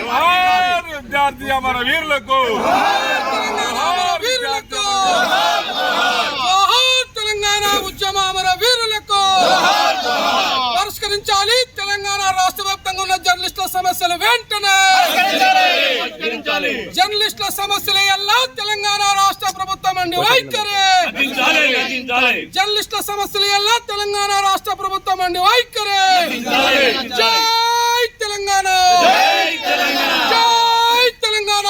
జోహార్ విద్యార్థి అమర వీరులకు జోహార్ విద్యార్థి జోహార్ తెలంగాణ ఉద్యమ అమర వీరులకు పరిష్కరించాలి తెలంగాణ రాష్ట్ర వ్యాప్తంగా ఉన్న జర్నలిస్టుల సమస్యలు వెంటనే జర్నలిస్టుల సమస్యలు ఎలా తెలంగాణ రాష్ట్ర ప్రభుత్వం అండి వైఖరి జర్నలిస్టుల సమస్యలు ఎలా తెలంగాణ రాష్ట్ర ప్రభుత్వం అండి వైఖరి జై తెలంగాణ! జై తెలంగాణ!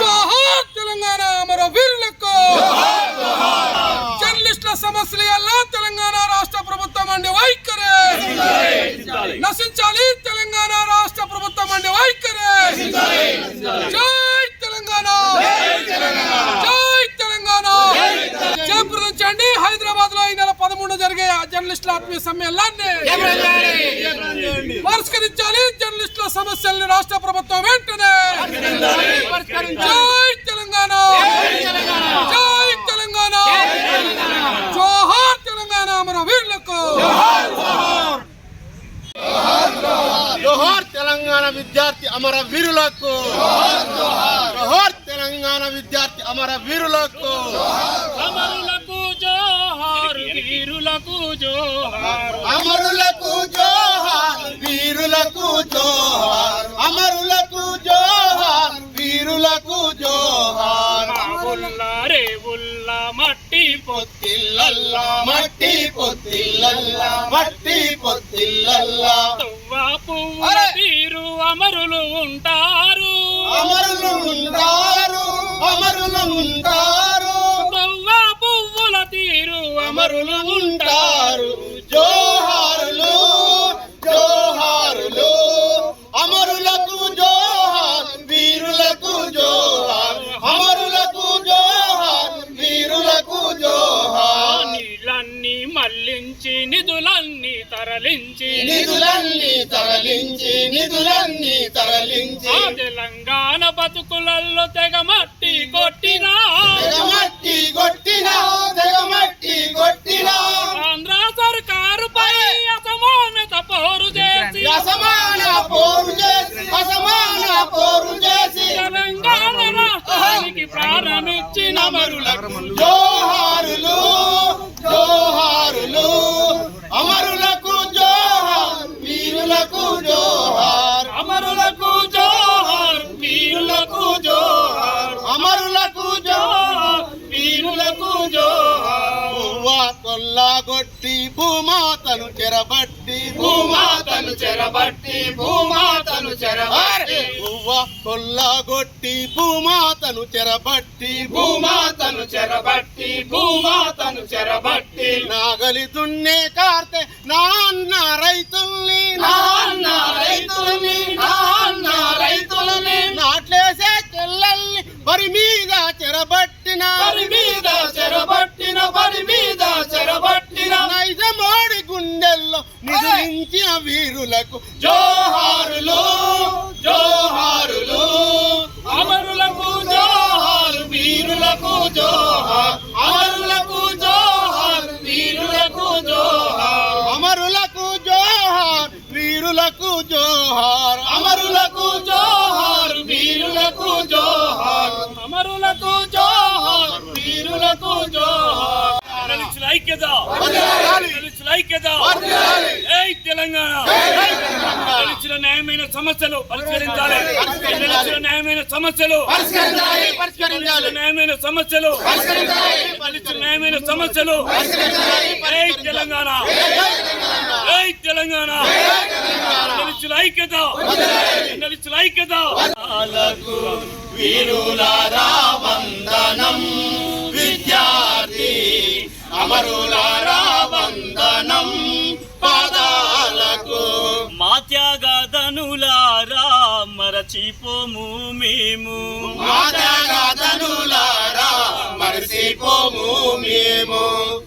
జోహార్ తెలంగాణ! అమర వీరులకు జర్నలిస్టుల సమస్యలు ఎలా తెలంగాణ రాష్ట్ర ప్రభుత్వం అండి? వైఖరి! నశించాలి. తెలంగాణ రాష్ట్ర ప్రభుత్వం అండి? వైఖరి! జై తెలంగాణ! జై తెలంగాణ! జయప్రదించండి హైదరాబాద్లో ఈ నెల పదమూడు జరిగే జర్నలిస్టుల ఆత్మీయ సమ్మేళనాన్ని పరిష్కరించాలి. జర్నలిస్టుల సమస్యల్ని రాష్ట్ర ప్రభుత్వం వెంటనే జై తెలంగాణ. జై తెలంగాణ. జోహార్ తెలంగాణ మన వీరులకు జోహార్ తెలంగాణ విద్యార్థి అమర వీరులకు. జోహార్ తెలంగాణ విద్యార్థి అమర వీరులకు. వీరులకు జోహార్. అమరులకు జోహార్ వీరులకు జోహార్. అమరులకు జోహార్ వీరులకు జోహార్. ఉల్లారే ఉల్లా మట్టి పొత్తిల్లల్లా. మట్టి పొత్తిల్లల్లా మట్టి పొత్తిల్లల్లా. పువ్వుల తీరు అమరులు ఉంటారు. అమరులు ఉంటారు అమరులు ఉంటారు జోహారులు జోహారులు. అమరులకు జోహార్ వీరులకు జోహార్. అమరులకు జోహార్ వీరులకు జోహార్. నీళ్ళన్నీ మళ్ళించి నిధులన్నీ తరలించి. నిధులన్నీ తరలించి నిధులన్నీ తరలించి. తెలంగాణ బతుకులల్లో తెగ పోరు చేసి తెలంగాణ రాష్ట్రానికి ప్రారంభించిన జోహారులు జోహారులు అమరులకు జోహార్ వీరులకు జోహార్. అమరులకు జోహార్ వీరులకు జోహార్. అమరులకు జోహార్ వీరులకు జోహార్. కొల్లాగొట్టి భూమాతను చెరబట్టి భూమాతను చెరబట్టి భూమాతను చెరబట్టి. పువ్వ కొల్లాగొట్టి భూమాతను చెరబట్టి భూమాతను చెరబట్టి భూమాతను చెరబట్టి. నాగలి దున్నే కార్తె నాన్న రైతుల్ని. నాన్న రైతుల్ని నాన్న రైతుల్ని. నాట్లేసే చెల్లల్ని వరి మీద చెరబట్టిన. వరి మీద చెరబట్టిన వరి మీద చెరబట్టిన. నైజమోడి గుండెల్లో నిదురించిన వీరులకు జోహారులు జోహారులు. అమరులకు జోహారు వీరులకు జోహార్. అమరులకు జోహార్ వీరులకు జోహార్. అమరులకు జోహార్ వీరులకు జోహార్. అమరులకు జోహార్ ఐక్యత. దళితుల ఐక్యత. తెలంగాణ. దళితుల న్యాయమైన సమస్యలు పరిష్కరించాలి. దళితుల న్యాయమైన సమస్యలు న్యాయమైన సమస్యలు దళితుల న్యాయమైన సమస్యలు ఏయ్ తెలంగాణ. ఏయ్ తెలంగాణ. దళితుల ఐక్యత. దళితుల ఐక్యత. వీరులారా వందనం. విద్యార్థి అమరులారా వందనం పాదాలకు మరచిపోము మేము మరచిపోము మేము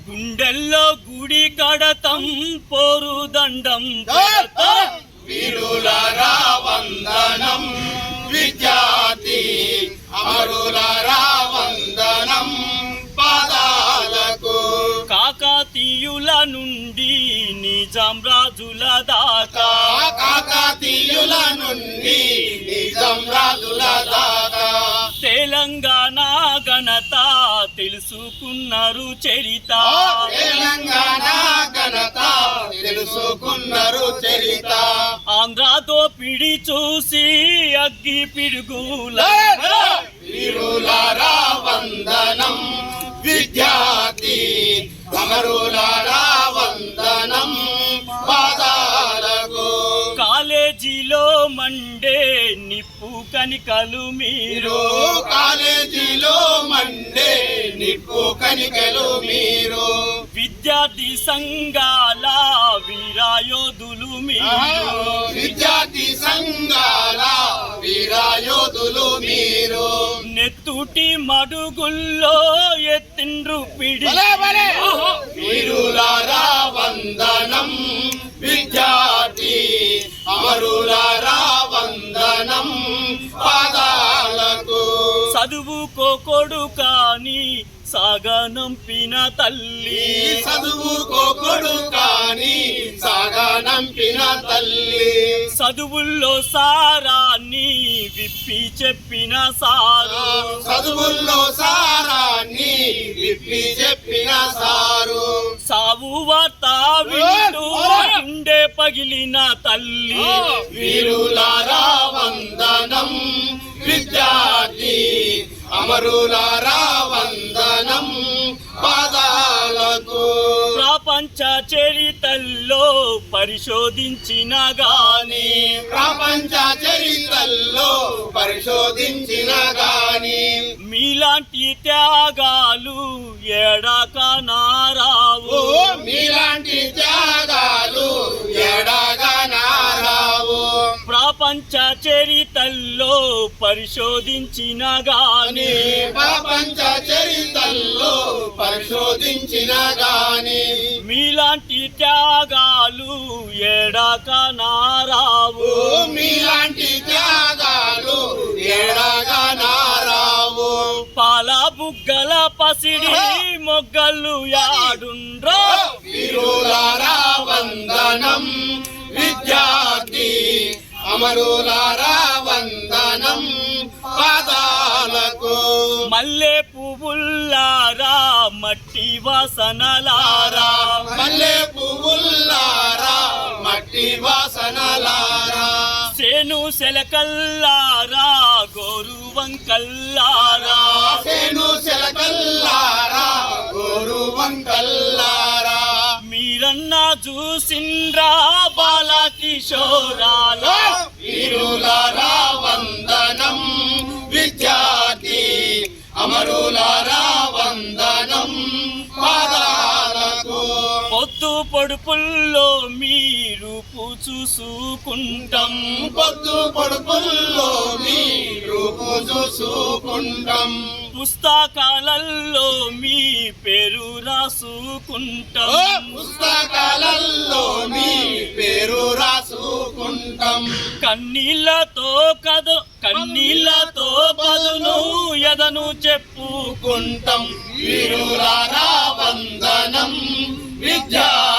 గుండెల్లో గుడి కడతం పోరు దండం వీరులారా వందనం విద్యార్థి అమరులారా వందనం నుండి నిజాం రాజుల దాకా. కాకతీయుల నుండి నిజం రాజుల దాకా. తెలంగాణ ఘనత తెలుసుకున్నారు చరిత తెలంగాణ ఘనత తెలుసుకున్నారు చరిత ఆంధ్ర దోపిడి చూసి అగ్గి పిడుగుల. వందనం. విద్యార్థి అమరులారా కనికలు మీరు. కాలేజీలో మండే నిప్పు కనికలు మీరు. విద్యార్థి సంఘాల వీరాయోధులు మీరు. విద్యార్థి సంఘాల వీరాయోధులు మీరు. నెత్తుటి మడుగుల్లో ఎత్తిండ్రు పిడి! వీరులారా వందనం విద్యార్థి అమరులారా వందనం పాదాలకు. చదువుకో కొడుకాని సాగనంపిన తల్లి. చదువుకోకొడు కాని సాగనంపిన తల్లి. చదువుల్లో సారాన్ని విప్పి చెప్పిన సారు. చదువుల్లో సారాన్ని విప్పి చెప్పిన సారు. సావు వార్త వింటూ గుండె పగిలిన తల్లి. వీరులారా వందనం. విద్యార్థి అమరులారా వందనం పాదాలకు. ప్రపంచ చరితల్లో పరిశోధించిన గాని. ప్రపంచ చరిత్రల్లో పరిశోధించిన గాని. మీలాంటి త్యాగాలు ఏడాక నారావు మీలాంటి త్యాగాలు ప్రపంచ చరితల్లో పరిశోధించిన గాని. ప్రపంచ చరిత్రల్లో పరిశోధించిన గాని. మీలాంటి త్యాగాలు ఏడాక నారావు. మీలాంటి త్యాగాలు ఎడగా నారావు. పాల బుగ్గల పసిడి మొగ్గలు యాడుండ్రో. వందనం విద్యార్థి అమరులారా వందనం పాదాలకు. మల్లె పువ్వుల్లారా మట్టి వాసనలారా. మల్లె పువ్వుల్లారా మట్టి వాసనలారా. సేను సెలకల్లారా గోరు వంకల్లారా. సేను శలకల్లారా గోరు వంకల్లారా. వీరన్న చూసిండ్రా బాల కిషోరాలా వీరులారా వందనం విద్యార్థి అమరులారా. పొడుపుల్లో మీరు చూసుకుంటాం పొద్దు పొడుపుల్లో మీ రూపు చూసుకుంటాం పుస్తకాలలో మీ పేరు రాసుకుంటాం. పుస్తకాలలో మీ పేరు రాసుకుంటాం. కన్నీళ్ళతో కథ కన్నీళ్ళతో పదును ఎదను చెప్పుకుంటాం. కుంటం వీరులారా వందనం విద్యార్థి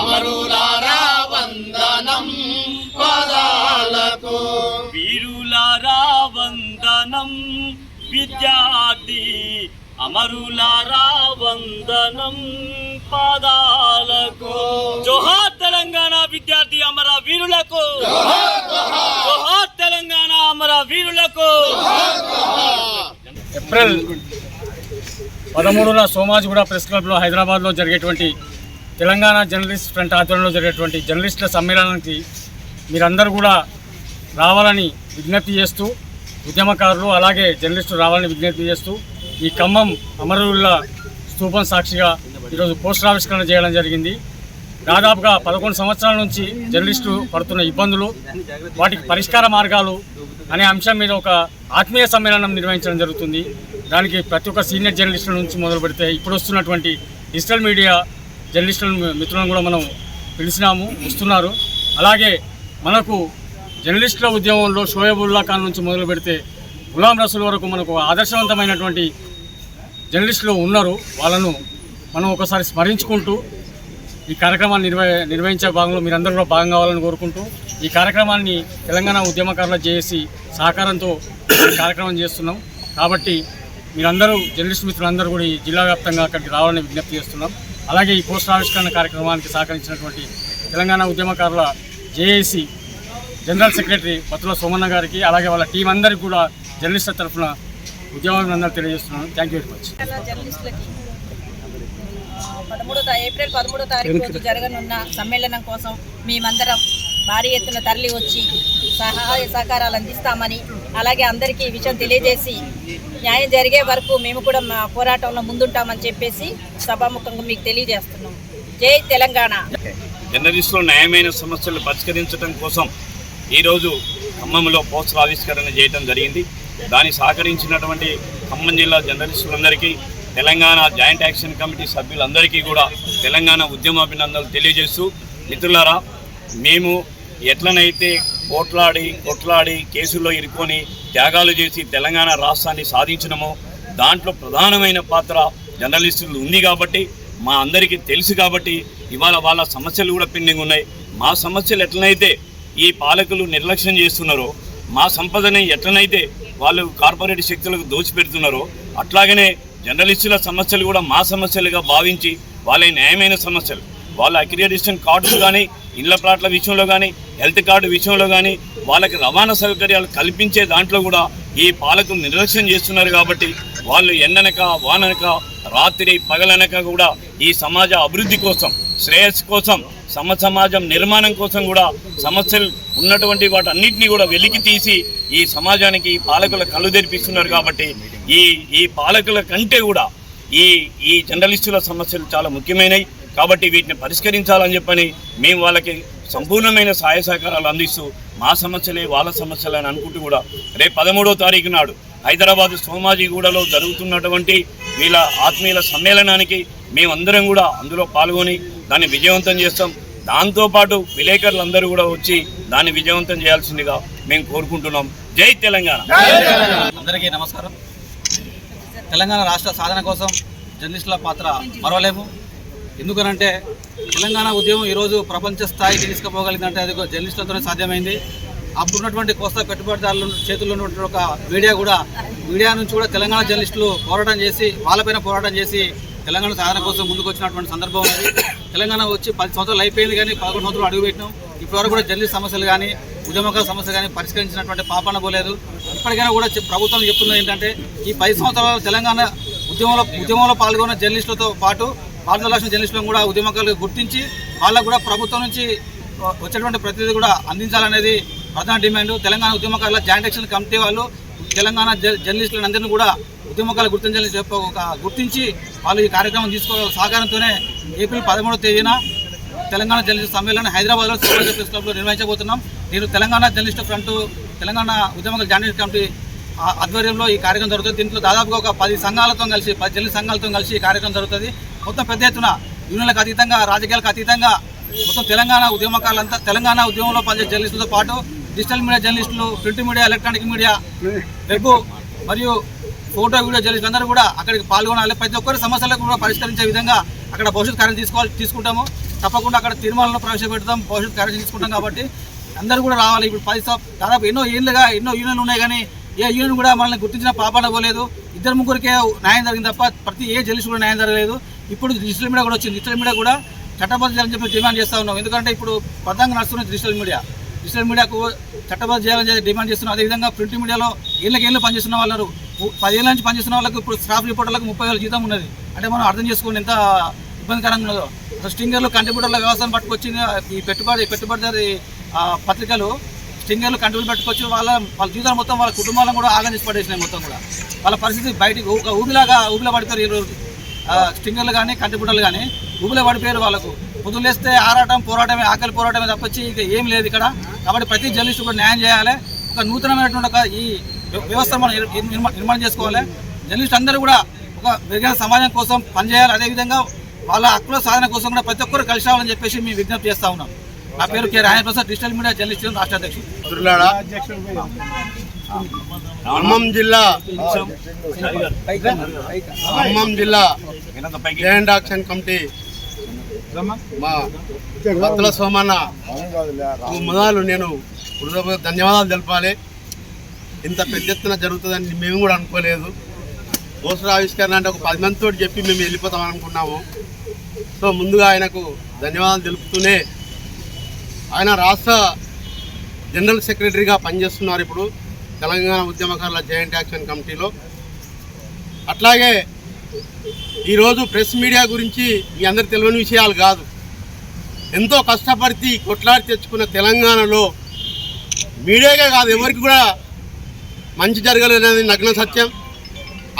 అమరులారా వందనం పదాలకు. వీరులారా వందనం విద్యార్థి అమరులారా వందనం పదాలకు. జోహార్ తెలంగాణ విద్యార్థి అమర వీరులకు. జోహార్ తెలంగాణ అమర వీరులకు. ఏప్రిల్ పదమూడున సోమాజిగూడ ప్రెస్ క్లబ్లో హైదరాబాద్లో జరిగేటువంటి తెలంగాణ జర్నలిస్ట్ ఫ్రంట్ ఆధ్వర్యంలో జరిగేటువంటి జర్నలిస్టుల సమ్మేళనానికి మీరందరూ కూడా రావాలని విజ్ఞప్తి చేస్తూ ఉద్యమకారులు అలాగే జర్నలిస్టులు రావాలని విజ్ఞప్తి చేస్తూ ఈ ఖమ్మం అమరుల స్తూపం సాక్షిగా ఈరోజు పోస్టర్ ఆవిష్కరణ చేయడం జరిగింది. దాదాపుగా పదకొండు సంవత్సరాల నుంచి జర్నలిస్టులు పడుతున్న ఇబ్బందులు వాటికి పరిష్కార మార్గాలు అనే అంశం మీద ఒక ఆత్మీయ సమ్మేళనం నిర్వహించడం జరుగుతుంది. దానికి ప్రతి ఒక్క సీనియర్ జర్నలిస్టుల నుంచి మొదలు పెడితే ఇప్పుడు వస్తున్నటువంటి డిజిటల్ మీడియా జర్నలిస్టుల మిత్రులను కూడా మనం పిలిచినాము వస్తున్నారు. అలాగే మనకు జర్నలిస్టుల ఉద్యమంలో షోయబుల్లా ఖాన్ నుంచి మొదలు పెడితే గులాం రసూల్ వరకు మనకు ఆదర్శవంతమైనటువంటి జర్నలిస్టులు ఉన్నారు. వాళ్ళను మనం ఒకసారి స్మరించుకుంటూ ఈ కార్యక్రమాన్ని నిర్వ నిర్వహించే భాగంలో మీరందరూ కూడా భాగం కావాలని కోరుకుంటూ ఈ కార్యక్రమాన్ని తెలంగాణ ఉద్యమకారుల చేసి సహకారంతో కార్యక్రమం చేస్తున్నాం. కాబట్టి మీరందరూ జర్నలిస్ట్ మిత్రులందరూ కూడా ఈ జిల్లా వ్యాప్తంగా అక్కడికి రావాలని విజ్ఞప్తి చేస్తున్నాం. అలాగే ఈ పోస్టర్ ఆవిష్కరణ కార్యక్రమానికి సహకరించినటువంటి తెలంగాణ ఉద్యమకారుల JAC general secretary Pattula Somanna గారికి అలాగే వాళ్ళ టీం అందరికీ కూడా జర్నలిస్టుల తరఫున ఉద్యమాలందరూ తెలియజేస్తున్నాను. థ్యాంక్ యూ వెరీ మచ్ పదమూడో ఏప్రిల్ పదమూడో తారీఖు జరగనున్న సమ్మేళనం కోసం మేమందరం భారీ ఎత్తున తరలి వచ్చి సహాయ సహకారాలు అందిస్తామని అలాగే అందరికీ విషయం తెలియజేసి న్యాయం జరిగే వరకు మేము కూడా మా పోరాటంలో ముందుంటామని చెప్పేసి సభాముఖంగా మీకు తెలియజేస్తున్నాం. జై తెలంగాణ. జర్నలిస్టులు న్యాయమైన సమస్యలు పరిష్కరించడం కోసం ఈరోజు ఖమ్మంలో పోస్టర్ ఆవిష్కరణ చేయడం జరిగింది. దాన్ని సహకరించినటువంటి ఖమ్మం జిల్లా జర్నలిస్టులందరికీ తెలంగాణ జాయింట్ యాక్షన్ కమిటీ సభ్యులందరికీ కూడా తెలంగాణ ఉద్యమాభినందనలు తెలియజేస్తూ మిత్రులారా మేము ఎట్లనైతే కోట్లాడి కొట్లాడి కేసుల్లో ఇరుక్కొని త్యాగాలు చేసి తెలంగాణ రాష్ట్రాన్ని సాధించినమో దాంట్లో ప్రధానమైన పాత్ర జర్నలిస్టులు ఉంది కాబట్టి మా అందరికీ తెలుసు కాబట్టి ఇవాళ వాళ్ళ సమస్యలు కూడా పెండింగ్ ఉన్నాయి. మా సమస్యలు ఎట్లనైతే ఈ పాలకులు నిర్లక్ష్యం చేస్తున్నారో మా సంపదని ఎట్లనైతే వాళ్ళు కార్పొరేట్ శక్తులకు దోచిపెడుతున్నారో అట్లాగనే జర్నలిస్టుల సమస్యలు కూడా మా సమస్యలుగా భావించి వాళ్ళ న్యాయమైన సమస్యలు. వాళ్ళ అక్రిడిటేషన్ కార్డులు కానీ ఇళ్ళ ప్లాట్ల విషయంలో కానీ హెల్త్ కార్డు విషయంలో కానీ వాళ్ళకి రవాణా సౌకర్యాలు కల్పించే దాంట్లో కూడా ఈ పాలకులు నిర్లక్ష్యం చేస్తున్నారు కాబట్టి వాళ్ళు ఎండనక వాననక రాత్రి పగలనక కూడా ఈ సమాజ అభివృద్ధి కోసం శ్రేయస్సు కోసం సమ సమాజం నిర్మాణం కోసం కూడా సమస్యలు ఉన్నటువంటి వాటన్నిటిని కూడా వెలికి తీసి ఈ సమాజానికి ఈ పాలకుల కళ్ళు తెరిపిస్తున్నారు కాబట్టి ఈ ఈ పాలకుల కంటే కూడా ఈ ఈ జర్నలిస్టుల సమస్యలు చాలా ముఖ్యమైనవి కాబట్టి వీటిని పరిష్కరించాలని చెప్పని మేము వాళ్ళకి సంపూర్ణమైన సహాయ సహకారాలు అందిస్తూ మా సమస్యలే వాళ్ళ సమస్యలే అని అనుకుంటూ కూడా రేపు పదమూడో తారీఖు నాడు హైదరాబాద్ సోమాజిగూడలో జరుగుతున్నటువంటి వీళ్ళ ఆత్మీయుల సమ్మేళనానికి మేమందరం కూడా అందులో పాల్గొని దాన్ని విజయవంతం చేస్తాం. దాంతోపాటు విలేకరులందరూ కూడా వచ్చి దాన్ని విజయవంతం చేయాల్సిందిగా మేము కోరుకుంటున్నాం. జై తెలంగాణ. అందరికీ నమస్కారం. తెలంగాణ రాష్ట్ర సాధన కోసం జర్నలిస్టుల పాత్ర మరవలేము. ఎందుకనంటే తెలంగాణ ఉద్యమం ఈరోజు ప్రపంచ స్థాయికి తీసుకుపోగలిగిందంటే అది జర్నలిస్టులతోనే సాధ్యమైంది. అప్పుడున్నటువంటి కోస్తా పెట్టుబడిదారుల చేతుల్లో ఉన్నటువంటి ఒక మీడియా కూడా మీడియా నుంచి కూడా తెలంగాణ జర్నలిస్టులు పోరాటం చేసి వాళ్ళపైన పోరాటం చేసి తెలంగాణ సాధన కోసం ముందుకు వచ్చినటువంటి సందర్భం ఉంది. తెలంగాణ వచ్చి పది సంవత్సరాలు అయిపోయింది కానీ పదకొండు సంవత్సరాలు అడుగుపెట్టినాం. ఇప్పటివరకు కూడా జర్నలిస్ట్ సమస్యలు కానీ ఉద్యమకాల సమస్యలు కానీ పరిష్కరించినటువంటి పాపన పోలేదు. ఇప్పటికైనా కూడా ప్రభుత్వం చెప్తున్నది ఏంటంటే ఈ పది సంవత్సరాలు తెలంగాణ ఉద్యమంలో ఉద్యమంలో పాల్గొన్న జర్నలిస్టులతో పాటు భారత రాష్ట్ర జర్నలిస్టులను కూడా ఉద్యమకారులు గుర్తించి వాళ్ళకు కూడా ప్రభుత్వం నుంచి వచ్చేటువంటి ప్రతినిధి కూడా అందించాలనేది ప్రధాన డిమాండ్. తెలంగాణ ఉద్యమకారుల జాయింట్ యాక్షన్ కమిటీ వాళ్ళు తెలంగాణ జ- జర్నలిస్టులను అందరినీ కూడా ఉద్యమకాలు గుర్తించాలని చెప్పి ఒక గుర్తించి వాళ్ళు ఈ కార్యక్రమం తీసుకో సహకారంతోనే ఏప్రిల్ పదమూడవ తేదీన తెలంగాణ జర్నలిస్ట్ సమ్మేళనం హైదరాబాద్లో సోలార్ ప్రెస్ క్లబ్లో నిర్వహించబోతున్నాం. నేను తెలంగాణ జర్నలిస్ట్ ఫ్రంట్ తెలంగాణ ఉద్యమకాల జాయింట్ కమిటీ ఆధ్వర్యంలో ఈ కార్యక్రమం జరుగుతుంది. దీంట్లో దాదాపుగా ఒక పది సంఘాలతో కలిసి పది జర్నలిస్ట్ సంఘాలతో కలిసి ఈ కార్యక్రమం జరుగుతుంది. మొత్తం పెద్ద ఎత్తున యూనియన్లకు అతీతంగా రాజకీయాలకు అతీతంగా మొత్తం తెలంగాణ ఉద్యమకాలంతా తెలంగాణ ఉద్యమంలో పనిచేసే జర్నలిస్టులతో పాటు డిజిటల్ మీడియా జర్నలిస్టులు print media electronic media web మరియు ఫోటో వీడియో జర్నలిస్టులు అందరూ కూడా అక్కడికి పాల్గొనాలి. ప్రతి ఒక్కరి సమస్యలకు కూడా పరిష్కరించే విధంగా అక్కడ భవిష్యత్ కార్యం తీసుకోవాలి తీసుకుంటాము. తప్పకుండా అక్కడ తీర్మానంలో ప్రవేశపెడతాం. భవిష్యత్ కార్యం తీసుకుంటాం కాబట్టి అందరూ కూడా రావాలి. ఇప్పుడు పది దాదాపు ఎన్నో ఏళ్ళుగా ఎన్నో యూనియన్లు ఉన్నాయి కానీ ఏ యూనియన్ కూడా మనల్ని గుర్తించిన పాపాన పోలేదు. ఇద్దరు ముగ్గురికే న్యాయం జరిగింది తప్ప ప్రతి ఏ జర్నలిస్ట్ కూడా న్యాయం జరగలేదు. ఇప్పుడు డిజిటల్ మీడియా కూడా వచ్చింది. డిజిటల్ మీడియా కూడా చట్టబద్ధ చేయాలని చెప్పి డిమాండ్ చేస్తూ ఉన్నాం. ఎందుకంటే ఇప్పుడు బద్దంగా నడుస్తున్న డిజిటల్ మీడియా డిజిటల్ మీడియాకు చట్టబద్ధ చేయాలని చెప్పి డిమాండ్ చేస్తున్నాం అదేవిధంగా ప్రింట్ మీడియాలో ఏళ్ళకి ఏళ్ళు పనిచేస్తున్న వాళ్ళు పదేళ్ళ నుంచి పనిచేస్తున్న వాళ్ళకు ఇప్పుడు స్టాఫ్ రిపోర్టర్లకు ముప్పై వేల జీతం ఉన్నది. అంటే మనం అర్థం చేసుకోండి ఎంత ఇబ్బందికరంగా ఉన్నదో. అసలు స్టింగర్లు కంట్రిబ్యూటర్ల వ్యవస్థను పట్టుకొచ్చింది ఈ పెట్టుబడి పెట్టుబడిదారి పత్రికలు. స్టింగర్లు కంట్రిబ్యూట్ పట్టుకొచ్చి వాళ్ళ వాళ్ళ జీవితాలు మొత్తం వాళ్ళ కుటుంబాలను కూడా ఆగనిసి పడేసినాయి మొత్తం కూడా. వాళ్ళ పరిస్థితి బయటికి ఊబిలాగా ఊబిలో పడిపోయారు ఈ రోజు. స్టింగర్లు కానీ కంట్రిబ్యూటర్లు కానీ ఊబిలో పడిపోయారు వాళ్ళకు. పొద్దులేస్తే ఆరాటం పోరాటమే ఆకలి పోరాటమే తప్పొచ్చి ఇక ఏం లేదు ఇక్కడ. కాబట్టి ప్రతి జర్నలిస్టు కూడా న్యాయం చేయాలి. ఒక నూతనమైనటువంటి ఒక ఈ వ్యవస్థ మనం నిర్- నిర్మా- నిర్మాణం చేసుకోవాలి. జర్నలిస్టు అందరూ కూడా ఒక మెరుగైన సమాజం కోసం పనిచేయాలి అదేవిధంగా వాళ్ళ హక్కుల సాధన కోసం కూడా ప్రతి ఒక్కరు కలిసి రావాలని చెప్పేసి మేము విజ్ఞప్తి చేస్తా ఉన్నాం. నా పేరు K. Rayan Prasad digital media journalist రాష్ట్ర అధ్యక్షుడు. ఖమ్మం జిల్లా. ఖమ్మం జిల్లా జాయింట్ యాక్షన్ కమిటీ మా భక్తుల సోమన్న. మొదలు నేను హృదయ ధన్యవాదాలు తెలపాలి. ఇంత పెద్ద ఎత్తున జరుగుతుందని మేము కూడా అనుకోలేదు. పోస్టర్ ఆవిష్కరణ అంటే ఒక పది మందితో చెప్పి మేము వెళ్ళిపోతాం అనుకున్నాము. సో ముందుగా ఆయనకు ధన్యవాదాలు తెలుపుతూనే ఆయన రాష్ట్ర జనరల్ సెక్రటరీగా పనిచేస్తున్నారు ఇప్పుడు. తెలంగాణ ఉద్యమకారుల జాయింట్ యాక్షన్ కమిటీలో. అట్లాగే ఈరోజు ప్రెస్ మీడియా గురించి మీ అందరు తెలియని విషయాలు కాదు. ఎంతో కష్టపడి కొట్లాడి తెచ్చుకున్న తెలంగాణలో మీడియాగా కాదు ఎవరికి కూడా మంచి జరగలేదనేది నగ్న సత్యం.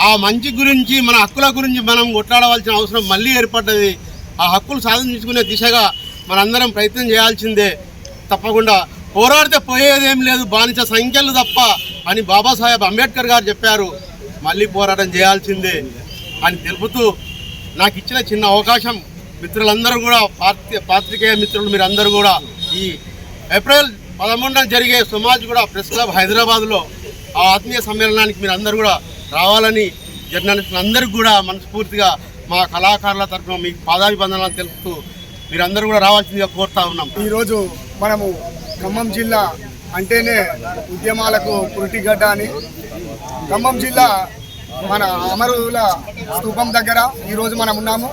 ఆ మంచి గురించి మన హక్కుల గురించి మనం కొట్లాడవలసిన అవసరం మళ్ళీ ఏర్పడ్డది. ఆ హక్కులు సాధించుకునే దిశగా మనందరం ప్రయత్నం చేయాల్సిందే తప్పకుండా. పోరాడితే పోయేదేం లేదు బానిస సంఖ్యలు తప్ప అని బాబాసాహెబ్ అంబేద్కర్ గారు చెప్పారు. మళ్ళీ పోరాటం చేయాల్సిందే అని తెలుపుతూ నాకు ఇచ్చిన చిన్న అవకాశం మిత్రులందరూ కూడా పాత్రి పాత్రికేయ మిత్రులు మీరందరూ కూడా ఈ ఏప్రిల్ పదమూడున జరిగే సమాజ్ కూడా ప్రెస్ క్లబ్ హైదరాబాద్లో ఆ ఆత్మీయ సమ్మేళనానికి మీరు అందరూ కూడా రావాలని జర్నలిస్టులు అందరికీ కూడా మనస్ఫూర్తిగా మా కళాకారుల తరఫున మీకు పాదాభిబంధనాలు తెలుపుతూ మీరందరూ కూడా రావాల్సిందిగా కోరుతా ఉన్నాం. ఈరోజు మనము ఖమ్మం జిల్లా అంటేనే ఉద్యమాలకు పురిటిగడ్డ అని. ఖమ్మం జిల్లా మన అమరుల స్థూపం దగ్గర ఈరోజు మనం ఉన్నాము.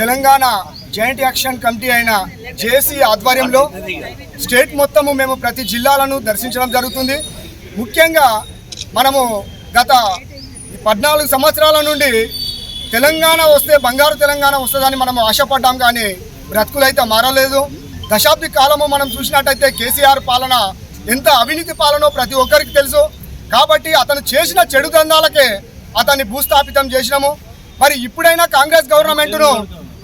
తెలంగాణ జాయింట్ యాక్షన్ కమిటీ అయిన జేసీ ఆధ్వర్యంలో స్టేట్ మొత్తము మేము ప్రతి జిల్లాలను దర్శించడం జరుగుతుంది. ముఖ్యంగా మనము గత పద్నాలుగు సంవత్సరాల నుండి తెలంగాణ వస్తే బంగారు తెలంగాణ వస్తుందని మనం ఆశపడ్డాం కానీ బ్రతుకులైతే మారలేదు. దశాబ్ది కాలము మనం చూసినట్టయితే కేసీఆర్ పాలన ఎంత అవినీతి పాలనో ప్రతి ఒక్కరికి తెలుసు. కాబట్టి అతను చేసిన చెడు దందాలకే అతన్ని భూస్థాపితం చేసినాము. మరి ఇప్పుడైనా కాంగ్రెస్ గవర్నమెంట్ను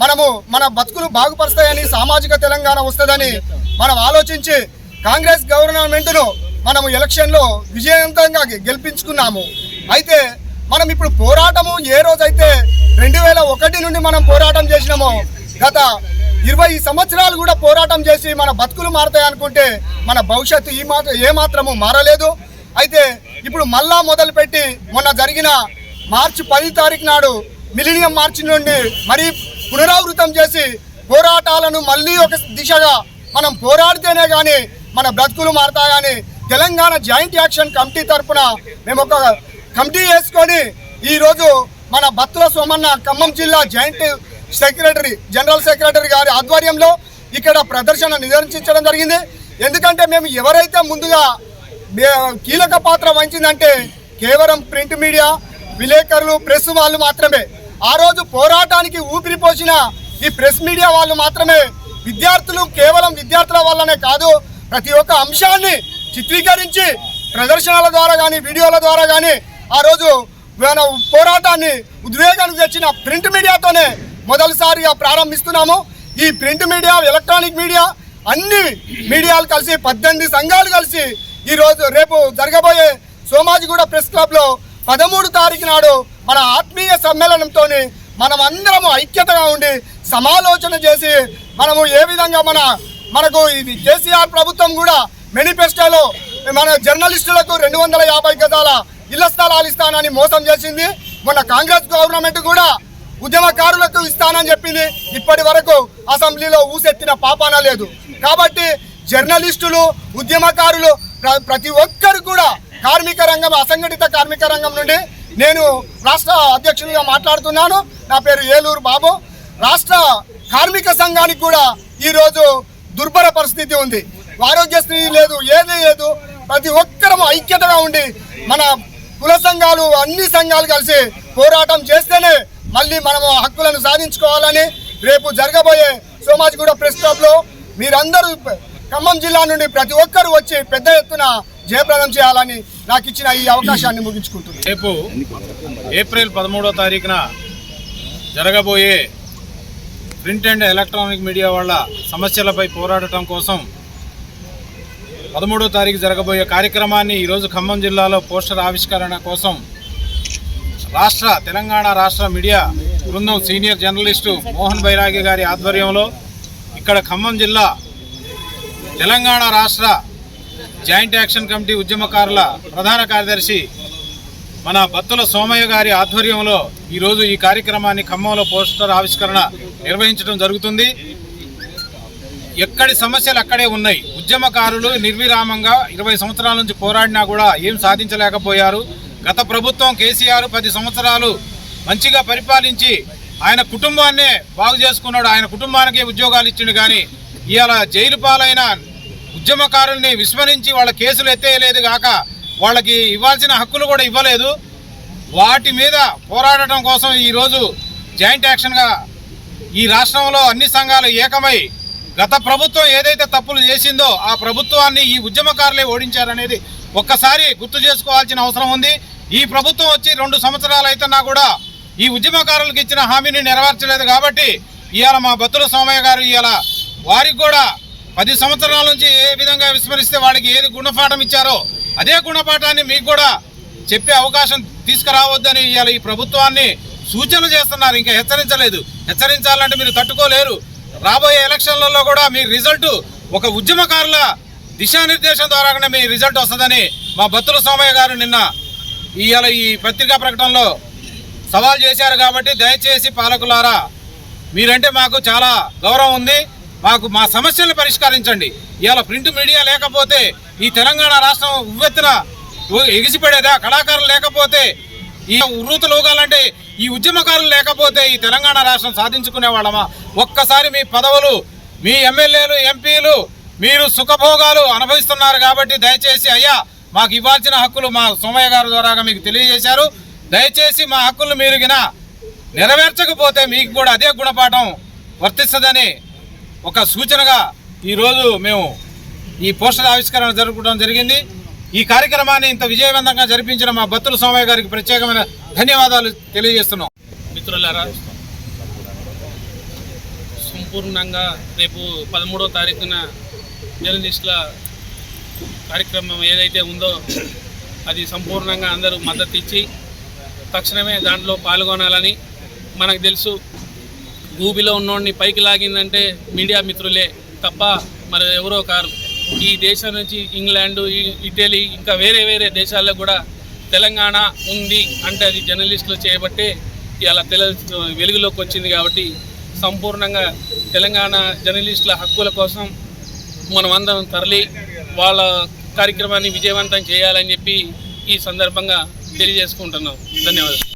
మనము మన బతుకులు బాగుపరుస్తాయని సామాజిక తెలంగాణ వస్తుందని మనం ఆలోచించి కాంగ్రెస్ గవర్నమెంట్ను మనము ఎలక్షన్లో విజయవంతంగా గెలిపించుకున్నాము. అయితే మనం ఇప్పుడు పోరాటము ఏ రోజైతే రెండు వేల ఒకటి నుండి మనం పోరాటం చేసినామో గత ఇరవై సంవత్సరాలు కూడా పోరాటం చేసి మన బతుకులు మారతాయి అనుకుంటే మన భవిష్యత్తు ఈ మాత్రం ఏ మాత్రము మారలేదు. అయితే ఇప్పుడు మళ్ళా మొదలుపెట్టి మొన్న జరిగిన మార్చి పది తారీఖు నాడు మిలినియం మార్చి నుండి మరీ పునరావృతం చేసి పోరాటాలను మళ్ళీ ఒక దిశగా మనం పోరాడితేనే కానీ మన బ్రతుకులు మారతాయని తెలంగాణ జాయింట్ యాక్షన్ కమిటీ తరపున మేము ఒక కమిటీ వేసుకొని ఈరోజు మన బత్తుల సోమన్న ఖమ్మం జిల్లా జాయింట్ సెక్రటరీ జనరల్ సెక్రటరీ గారి ఆధ్వర్యంలో ఇక్కడ ప్రదర్శన నిర్వహించడం జరిగింది. ఎందుకంటే మేము ఎవరైతే ముందుగా కీలక పాత్ర వహించిందంటే కేవలం ప్రింట్ మీడియా విలేకరులు ప్రెస్ వాళ్ళు మాత్రమే. ఆ రోజు పోరాటానికి ఊపిరి పోసిన ఈ ప్రెస్ మీడియా వాళ్ళు మాత్రమే విద్యార్థులు కేవలం విద్యార్థుల వల్లనే కాదు ప్రతి ఒక్క అంశాన్ని చిత్రీకరించి ప్రదర్శనల ద్వారా కానీ వీడియోల ద్వారా కానీ ఆ రోజు మన పోరాటాన్ని ఉద్వేగానికి తెచ్చిన ప్రింట్ మీడియాతోనే మొదటిసారిగా ప్రారంభిస్తున్నాము. ఈ ప్రింట్ మీడియా ఎలక్ట్రానిక్ మీడియా అన్ని మీడియాలు కలిసి పద్దెనిమిది సంఘాలు కలిసి ఈరోజు రేపు జరగబోయే సోమాజిగూడ ప్రెస్ క్లబ్లో పదమూడు తారీఖు నాడు మన ఆత్మీయ సమ్మేళనంతో మనం అందరము ఐక్యతగా ఉండి సమాలోచన చేసి మనము ఏ విధంగా మన మనకు ఇది కేసీఆర్ ప్రభుత్వం కూడా మేనిఫెస్టోలో మన జర్నలిస్టులకు రెండు వందల యాభై గజాల ఇళ్ళ స్థలాలు ఇస్తానని మోసం చేసింది. మొన్న కాంగ్రెస్ గవర్నమెంట్ కూడా ఉద్యమకారులకు ఇస్తానని చెప్పింది. ఇప్పటి వరకు అసెంబ్లీలో ఊసెత్తిన పాపాన లేదు. కాబట్టి జర్నలిస్టులు ఉద్యమకారులు ప్ర- ప్రతి ఒక్కరు కూడా కార్మిక రంగం అసంఘటిత కార్మిక రంగం నుండి నేను రాష్ట్ర అధ్యక్షునిగా మాట్లాడుతున్నాను. నా పేరు ఏలూరు బాబు. రాష్ట్ర కార్మిక సంఘానికి కూడా ఈరోజు దుర్భర పరిస్థితి ఉంది. ఆరోగ్యశ్రీ లేదు ఏది లేదు. ప్రతి ఒక్కరము ఐక్యతగా ఉండి మన కుల సంఘాలు అన్ని సంఘాలు కలిసి పోరాటం చేస్తేనే మళ్ళీ మనము హక్కులను సాధించుకోవాలని రేపు జరగబోయే సోమాజిగూడ ప్రెస్ క్లబ్లో మీరందరూ ఖమ్మం జిల్లా నుండి ప్రతి ఒక్కరు వచ్చి పెద్ద ఎత్తున జయప్రదం చేయాలని నాకు ఇచ్చిన ఈ అవకాశాన్ని ముగించుకుంటున్నాను. రేపు ఏప్రిల్ పదమూడో తారీఖున జరగబోయే ప్రింట్ అండ్ ఎలక్ట్రానిక్ మీడియా వాళ్ళ సమస్యలపై పోరాడటం కోసం పదమూడో తారీఖు జరగబోయే కార్యక్రమాన్ని ఈరోజు ఖమ్మం జిల్లాలో పోస్టర్ ఆవిష్కరణ కోసం రాష్ట్ర తెలంగాణ రాష్ట్ర మీడియా బృందం సీనియర్ జర్నలిస్టు మోహన్ బైరాగి గారి ఆధ్వర్యంలో ఇక్కడ ఖమ్మం జిల్లా తెలంగాణ రాష్ట్ర జాయింట్ యాక్షన్ కమిటీ ఉద్యమకారుల ప్రధాన కార్యదర్శి మన బత్తుల సోమయ్య గారి ఆధ్వర్యంలో ఈరోజు ఈ కార్యక్రమాన్ని ఖమ్మంలో పోస్టర్ ఆవిష్కరణ నిర్వహించడం జరుగుతుంది. ఎక్కడి సమస్యలు అక్కడే ఉన్నాయి. ఉద్యమకారులు నిర్విరామంగా ఇరవై సంవత్సరాల నుంచి పోరాడినా కూడా ఏం సాధించలేకపోయారు. గత ప్రభుత్వం కేసీఆర్ పది సంవత్సరాలు మంచిగా పరిపాలించి ఆయన కుటుంబాన్నే బాగు చేసుకున్నాడు. ఆయన కుటుంబానికి ఉద్యోగాలు ఇచ్చిండు కానీ ఇవాళ జైలు పాలైన ఉద్యమకారుల్ని విస్మరించి వాళ్ళ కేసులు ఎత్తేయలేదు కాక వాళ్ళకి ఇవ్వాల్సిన హక్కులు కూడా ఇవ్వలేదు. వాటి మీద పోరాడటం కోసం ఈరోజు జాయింట్ యాక్షన్గా ఈ రాష్ట్రంలో అన్ని సంఘాలు ఏకమై గత ప్రభుత్వం ఏదైతే తప్పులు చేసిందో ఆ ప్రభుత్వాన్ని ఈ ఉద్యమకారులే ఓడించారనేది ఒక్కసారి గుర్తు చేసుకోవాల్సిన అవసరం ఉంది. ఈ ప్రభుత్వం వచ్చి రెండు సంవత్సరాలు అయితున్నా కూడా ఈ ఉద్యమకారులకు ఇచ్చిన హామీని నెరవేర్చలేదు కాబట్టి ఇవాళ మా బత్తుల సోమయ్య గారు ఇవాళ వారికి కూడా పది సంవత్సరాల నుంచి ఏ విధంగా విస్మరిస్తే వాళ్ళకి ఏది గుణపాఠం ఇచ్చారో అదే గుణపాఠాన్ని మీకు కూడా చెప్పే అవకాశం తీసుకురావద్దని ఇవాళ ఈ ప్రభుత్వాన్ని సూచన చేస్తున్నారు. ఇంకా హెచ్చరించలేదు. హెచ్చరించాలంటే మీరు తట్టుకోలేరు. రాబోయే ఎలక్షన్లలో కూడా మీ రిజల్ట్ ఒక ఉద్యమకారుల దిశానిర్దేశం ద్వారానే మీ రిజల్ట్ వస్తుందని మా బత్తుల సోమయ్య గారు నిన్న ఇవాళ ఈ పత్రికా ప్రకటనలో సవాల్ చేశారు కాబట్టి దయచేసి పాలకులారా మీరంటే మాకు చాలా గౌరవం ఉంది. మాకు మా సమస్యలను పరిష్కరించండి. ఇవాళ ప్రింట్ మీడియా లేకపోతే ఈ తెలంగాణ రాష్ట్రం ఉవ్వెత్తున ఎగిసిపడేదా? కళాకారులు లేకపోతే ఈ ఉర్రూతలు ఊగాలంటే ఈ ఉద్యమకారులు లేకపోతే ఈ తెలంగాణ రాష్ట్రం సాధించుకునే వాళ్ళమా? ఒక్కసారి మీ పదవులు మీ ఎమ్మెల్యేలు ఎంపీలు మీరు సుఖభోగాలు అనుభవిస్తున్నారు కాబట్టి దయచేసి అయ్యా మాకు ఇవ్వాల్సిన హక్కులు మా సోమయ్య గారి ద్వారా మీకు తెలియజేశారు. దయచేసి మా హక్కులు మీరు గిన నెరవేర్చకపోతే మీకు కూడా అదే గుణపాఠం వర్తిస్తుందని ఒక సూచనగా ఈరోజు మేము ఈ పోస్టర్ ఆవిష్కరణ జరుపుకోవడం జరిగింది. ఈ కార్యక్రమాన్ని ఇంత విజయవంతంగా జరిపించిన మా బత్తుల సోమయ్య గారికి ప్రత్యేకమైన ధన్యవాదాలు తెలియజేస్తున్నాం. మిత్రులారా సంపూర్ణంగా రేపు పదమూడో తారీఖున జర్నలిస్టుల కార్యక్రమం ఏదైతే ఉందో అది సంపూర్ణంగా అందరూ మద్దతు ఇచ్చి తక్షణమే దాంట్లో పాల్గొనాలని మనకు తెలుసు. భూమిలో ఉన్నోడిని పైకి లాగిందంటే మీడియా మిత్రులే తప్ప మరి ఎవరో కారు. ఈ దేశం నుంచి ఇంగ్లాండు ఇటలీ ఇంకా వేరే వేరే దేశాల్లో కూడా తెలంగాణ ఉంది అంటే అది జర్నలిస్టులు చేయబట్టే ఇలా తెల వెలుగులోకి వచ్చింది కాబట్టి సంపూర్ణంగా తెలంగాణ జర్నలిస్టుల హక్కుల కోసం మనం అందరం తరలి వాళ్ళ కార్యక్రమాన్ని విజయవంతం చేయాలని చెప్పి ఈ సందర్భంగా తెలియజేసుకుంటున్నాం. ధన్యవాదాలు.